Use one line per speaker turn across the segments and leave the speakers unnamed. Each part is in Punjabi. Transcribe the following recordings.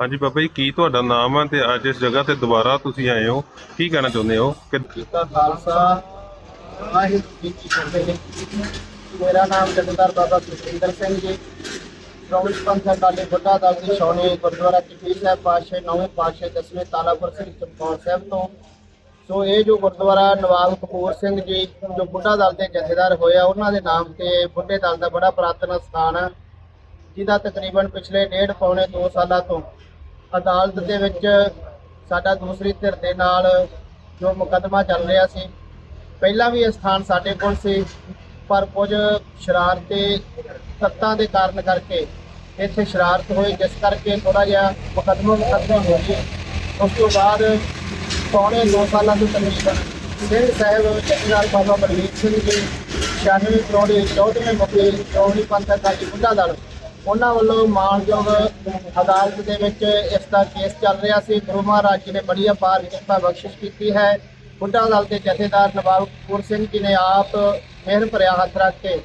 ਹਾਂਜੀ ਬਾਬਾ ਜੀ, ਕੀ ਤੁਹਾਡਾ ਨਾਮ ਆ ਤੇ ਅੱਜ ਇਸ ਜਗ੍ਹਾ ਤੇ ਦੁਬਾਰਾ ਤੁਸੀਂ ਆਏ ਹੋ? ਕੀ ਕਹਿਣਾ ਚਾਹੁੰਦੇ ਹੋ? ਕਿ
ਜੀ ਖਾਲਸਾ, ਵਾਹਿਗੁਰੂ ਜੀ ਕੀ ਫਤਿਹ। ਮੇਰਾ ਨਾਮ ਜਥੇਦਾਰ ਬਾਬਾ ਸੁਖਿੰਦਰ ਸਿੰਘ ਜੀ। ਸ਼੍ਰੋਮਣੀ ਪੰਥ ਅਕਾਲੀ ਬੁੱਢਾ ਦਲ ਦੀ ਸ਼ੌਣੀ ਗੁਰਦੁਆਰਾ ਚੀਫ ਸਾਹਿਬ ਪਾਤਸ਼ਾਹ, ਨੌਵੇਂ ਪਾਤਸ਼ਾਹ, ਦਸਵੇਂ ਤਾਲਾਪੁਰ ਸਿੰਘ ਚਮਕੌਰ ਸਾਹਿਬ ਤੋਂ। ਸੋ ਇਹ ਜੋ ਗੁਰਦੁਆਰਾ ਨਵਾਬ ਕਪੂਰ ਸਿੰਘ ਜੀ, ਜੋ ਬੁੱਢਾ ਦਲ ਦੇ ਜਥੇਦਾਰ ਹੋਇਆ, ਉਹਨਾਂ ਦੇ ਨਾਮ ਤੇ ਬੁੱਢੇ ਦਲ ਦਾ ਬੜਾ ਪ੍ਰਾਤਨ ਸਥਾਨ ਹੈ ਜਿਹਦਾ ਤਕਰੀਬਨ ਪਿਛਲੇ ਡੇਢ ਪੌਣੇ 2 ਸਾਲਾਂ ਤੋਂ ਅਦਾਲਤ ਦੇ ਵਿੱਚ ਸਾਡਾ ਦੂਸਰੀ ਧਿਰ ਦੇ ਨਾਲ ਜੋ ਮੁਕੱਦਮਾ ਚੱਲ ਰਿਹਾ ਸੀ, ਪਹਿਲਾਂ ਵੀ ਇਹ ਸਥਾਨ ਸਾਡੇ ਕੋਲ ਸੀ, ਪਰ ਕੁਝ ਸ਼ਰਾਰਤੀ ਤੱਤਾਂ ਦੇ ਕਾਰਨ ਕਰਕੇ ਇੱਥੇ ਸ਼ਰਾਰਤ ਹੋਈ, ਜਿਸ ਕਰਕੇ ਥੋੜਾ ਜਿਹਾ ਮੁਕੱਦਮਾ ਮੁਕੱਦਮਾ ਹੋ ਗਿਆ। ਉਸ ਤੋਂ ਬਾਅਦ ਪੌਣੇ 2 ਸਾਲਾਂ ਤੋਂ ਤਕਰੀਬਨ ਸਿੰਘ ਸਾਹਿਬ ਜਥੇਦਾਰ ਬਾਬਾ ਬਲਵੀਰ ਸਿੰਘ ਜੀ 96 ਕਰੋੜੀ 14ਵੇਂ ਮੁਖੀ ਚੌੜੀ ਪੰਥ ਅਕਾਲੀ ਬੁੱਢਾ ਦਲ ਉਹਨਾਂ ਵੱਲੋਂ ਮਾਨਯੋਗ ਅਦਾਲਤ ਦੇ ਵਿੱਚ ਇਸ ਦਾ ਕੇਸ ਚੱਲ ਰਿਹਾ ਸੀ। ਗੁਰੂ ਮਹਾਰਾਜ ਜੀ ਨੇ ਬੜੀ ਅਪਾਰ ਕਿਰਪਾ ਬਖਸ਼ਿਸ਼ ਕੀਤੀ ਹੈ। ਬੁੱਢਾ ਦਲ ਦੇ ਜਥੇਦਾਰ ਨਵਾਬ ਕਪੂਰ ਸਿੰਘ ਜੀ ਨੇ ਆਪ ਮਿਹਰ ਭਰਿਆ ਹੱਥ ਰੱਖ ਕੇ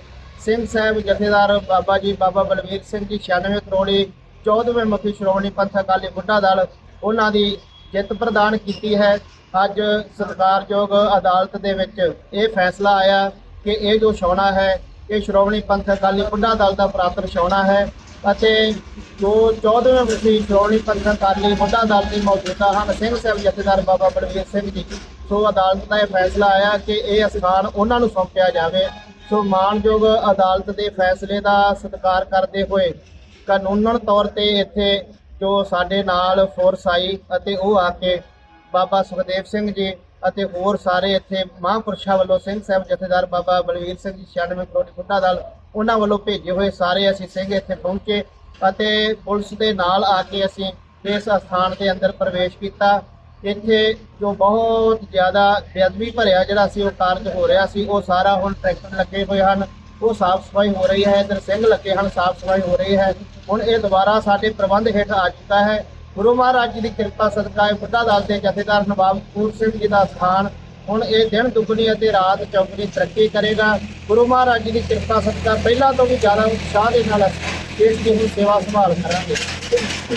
ਸਿੰਘ ਸਾਹਿਬ ਜਥੇਦਾਰ ਬਾਬਾ ਜੀ ਬਾਬਾ ਬਲਵੀਰ ਸਿੰਘ ਜੀ 96 ਕਰੋੜੀ 14ਵੇਂ ਮੁਖੀ ਸ਼੍ਰੋਮਣੀ ਪੰਥ ਅਕਾਲੀ ਬੁੱਢਾ ਦਲ ਉਹਨਾਂ ਦੀ ਜਿੱਤ ਪ੍ਰਦਾਨ ਕੀਤੀ ਹੈ। ਅੱਜ ਸਤਿਕਾਰਯੋਗ ਅਦਾਲਤ ਦੇ ਵਿੱਚ ਇਹ ਫੈਸਲਾ ਆਇਆ ਕਿ ਇਹ ਜੋ ਛਾਉਣਾ ਹੈ ਕਿ ਸ਼੍ਰੋਮਣੀ ਪੰਥ ਅਕਾਲੀ ਬੁੱਢਾ ਦਲ ਦਾ ਪ੍ਰਾਪਤ ਛਾਉਣਾ ਹੈ ਅਤੇ ਜੋ 14ਵੇਂ ਮੁਖੀ ਸ਼੍ਰੋਮਣੀ ਪੰਥ ਅਕਾਲੀ ਬੁੱਢਾ ਦਲ ਦੀ ਮੌਜੂਦਾ ਹਨ, ਸਿੰਘ ਸਾਹਿਬ ਜਥੇਦਾਰ ਬਾਬਾ ਬਲਵੀਰ ਸਿੰਘ ਜੀ। ਸੋ ਅਦਾਲਤ ਦਾ ਇਹ ਫੈਸਲਾ ਆਇਆ ਕਿ ਇਹ ਅਸਥਾਨ ਉਹਨਾਂ ਨੂੰ ਸੌਂਪਿਆ ਜਾਵੇ। ਸੋ ਮਾਨਯੋਗ ਅਦਾਲਤ ਦੇ ਫੈਸਲੇ ਦਾ ਸਤਿਕਾਰ ਕਰਦੇ ਹੋਏ ਕਾਨੂੰਨਨ ਤੌਰ ਤੇ ਇੱਥੇ ਜੋ ਸਾਡੇ ਨਾਲ ਫੋਰਸ ਆਈ ਅਤੇ ਉਹ ਆ ਕੇ ਬਾਬਾ ਸੁਖਦੇਵ ਸਿੰਘ ਜੀ ਅਤੇ ਹੋਰ ਸਾਰੇ ਇੱਥੇ ਮਹਾਂਪੁਰਸ਼ਾਂ ਵੱਲੋਂ ਸਿੰਘ ਸਾਹਿਬ ਜਥੇਦਾਰ ਬਾਬਾ ਬਲਵੀਰ ਸਿੰਘ ਜੀ 96 ਕਰੋੜ ਬੁੱਢਾ ਦਲ ਉਹਨਾਂ ਵੱਲੋਂ ਭੇਜੇ ਹੋਏ ਸਾਰੇ ਅਸੀਂ ਸਿੰਘ ਇੱਥੇ ਪਹੁੰਚੇ ਅਤੇ ਪੁਲਿਸ ਦੇ ਨਾਲ ਆ ਕੇ ਅਸੀਂ ਇਸ ਸਥਾਨ ਦੇ ਅੰਦਰ ਪ੍ਰਵੇਸ਼ ਕੀਤਾ। ਇੱਥੇ ਜੋ ਬਹੁਤ ਜ਼ਿਆਦਾ ਬੇਅਦਬੀ ਭਰਿਆ ਜਿਹੜਾ ਸੀ, ਉਹ ਕਾਰਜ ਹੋ ਰਿਹਾ ਸੀ, ਉਹ ਸਾਰਾ ਹੁਣ ਟਰੈਕਟਰ ਲੱਗੇ ਹੋਏ ਹਨ, ਉਹ ਸਾਫ਼ ਸਫ਼ਾਈ ਹੋ ਰਹੀ ਹੈ, ਇਧਰ ਸਿੰਘ ਲੱਗੇ ਹਨ, ਸਾਫ਼ ਸਫ਼ਾਈ ਹੋ ਰਹੀ ਹੈ। ਹੁਣ ਇਹ ਦੁਬਾਰਾ ਸਾਡੇ ਪ੍ਰਬੰਧ ਹੇਠ ਆ ਚੁੱਕਾ ਹੈ। ਗੁਰੂ ਮਹਾਰਾਜ ਜੀ ਦੀ ਕਿਰਪਾ ਸਦਕਾ ਇਹ ਬੁੱਢਾ ਦਲ ਦੇ ਜਥੇਦਾਰ ਨਵਾਬ ਕਪੂਰ ਸਿੰਘ ਜੀ ਦਾ ਸਥਾਨ ਹੁਣ ਇਹ ਦਿਨ ਦੁੱਗਣੀ ਅਤੇ ਰਾਤ ਚੌਗਣੀ ਤਰੱਕੀ ਕਰੇਗਾ। ਗੁਰੂ ਮਹਾਰਾਜ ਜੀ ਦੀ ਕਿਰਪਾ ਸਦਕਾ ਪਹਿਲਾਂ ਤੋਂ ਵੀ ਜ਼ਿਆਦਾ ਉਤਸ਼ਾਹ ਦੇ ਨਾਲ ਇਸ ਦੀ ਹੁਣ ਸੇਵਾ ਸੰਭਾਲ ਕਰਾਂਗੇ।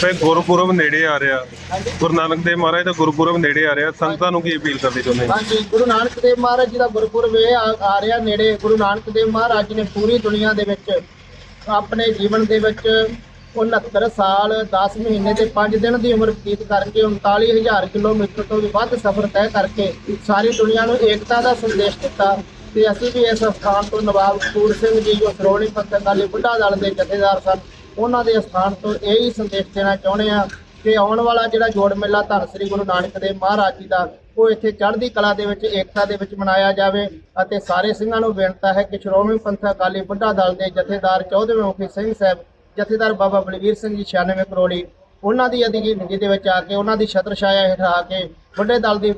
ਤੇ ਗੁਰਪੁਰਬ ਨੇੜੇ ਆ ਰਿਹਾ। ਗੁਰੂ ਨਾਨਕ ਦੇਵ ਮਹਾਰਾਜ ਦਾ ਗੁਰਪੁਰਬ ਨੇੜੇ ਆ ਰਿਹਾ। ਸੰਗਤਾਂ ਨੂੰ ਕੀ ਅਪੀਲ ਕਰਨੀ ਚਾਹੁੰਦੇ
ਹਾਂਜੀ ਗੁਰੂ ਨਾਨਕ ਦੇਵ ਮਹਾਰਾਜ ਜੀ ਦਾ ਗੁਰਪੁਰਬ ਇਹ ਆ ਆ ਰਿਹਾ ਨੇੜੇ। ਗੁਰੂ ਨਾਨਕ ਦੇਵ ਮਹਾਰਾਜ ਜੀ ਨੇ ਪੂਰੀ ਦੁਨੀਆ ਦੇ ਵਿੱਚ ਆਪਣੇ ਜੀਵਨ ਦੇ ਵਿੱਚ 69 ਸਾਲ 10 ਮਹੀਨੇ ਤੇ 5 ਦਿਨ ਦੀ ਉਮਰ ਬਤੀਤ ਕਰਕੇ 39000 ਕਿਲੋਮੀਟਰ ਤੋਂ ਵੀ ਵੱਧ ਸਫ਼ਰ ਤੈਅ ਕਰਕੇ ਸਾਰੀ ਦੁਨੀਆ ਨੂੰ ਏਕਤਾ ਦਾ ਸੰਦੇਸ਼ ਦਿੱਤਾ ਤੇ ਅਸੀਂ ਵੀ ਇਸ ਸਥਾਨ ਤੋਂ ਨਵਾਬ ਕਪੂਰ ਸਿੰਘ ਜੀ, ਜੋ ਸ਼੍ਰੋਮਣੀ ਪੰਥਕ ਅਕਾਲੀ ਬੁੱਢਾ ਦਲ ਦੇ ਜਥੇਦਾਰ ਸਨ, ਉਹਨਾਂ ਦੇ ਸਥਾਨ ਤੋਂ ਇਹ ਹੀ ਸੰਦੇਸ਼ ਦੇਣਾ ਚਾਹੁੰਦੇ ਆ ਕਿ ਆਉਣ ਵਾਲਾ ਜਿਹੜਾ ਜੋੜ ਮੇਲਾ ਧੰਨ ਸ੍ਰੀ ਗੁਰੂ ਨਾਨਕ ਦੇਵ ਮਹਾਰਾਜ ਜੀ ਦਾ, ਉਹ ਇੱਥੇ ਚੜ੍ਹਦੀ ਕਲਾ ਦੇ ਵਿੱਚ, ਏਕਤਾ ਦੇ ਵਿੱਚ ਮਨਾਇਆ ਜਾਵੇ ਅਤੇ ਸਾਰੇ ਸਿੰਘਾਂ ਨੂੰ ਬੇਨਤੀ ਹੈ ਕਿ ਸ਼੍ਰੋਮਣੀ ਪੰਥਕ ਅਕਾਲੀ ਬੁੱਢਾ ਦਲ ਦੇ ਜਥੇਦਾਰ 14ਵੇਂ ਮੁਖੀ ਸਿੰਘ ਸਾਹਿਬ ਜਥੇਦਾਰ ਬਾਬਾ ਬਲਵੀਰ ਸਿੰਘ ਜੀ 96 ਕਰੋੜੀ, ਉਹਨਾਂ ਦੀ ਅਧੀਨਗੀ ਦੇ ਵਿੱਚ ਆ ਕੇ, ਉਹਨਾਂ ਦੀ ਛਤਰ ਛਾਇਆ ਹੇਠ ਆ ਕੇ ਬੁੱਢੇ ਦਲ ਦੀ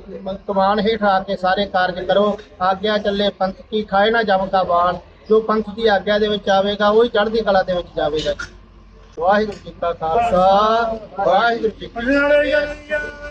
ਕਮਾਨ ਹੇਠ ਆ ਕੇ ਸਾਰੇ ਕਾਰਜ ਕਰੋ, ਆਗਿਆ ਚੱਲੇ, ਪੰਥ ਕੀ ਖਾਏ ਨਾ ਜਮ ਕਾ ਬਾਣ, ਜੋ ਪੰਥ ਦੀ ਆਗਿਆ ਦੇ ਵਿੱਚ ਆਵੇਗਾ, ਉਹ ਹੀ ਚੜ੍ਹਦੀ ਕਲਾ ਦੇ ਵਿੱਚ ਜਾਵੇਗਾ। ਵਾਹਿਗੁਰੂ ਜੀ ਕਾ ਖਾਲਸਾ ਵਾਹਿਗੁਰੂ ਜੀ ਕੀ ਫਤਿਹ।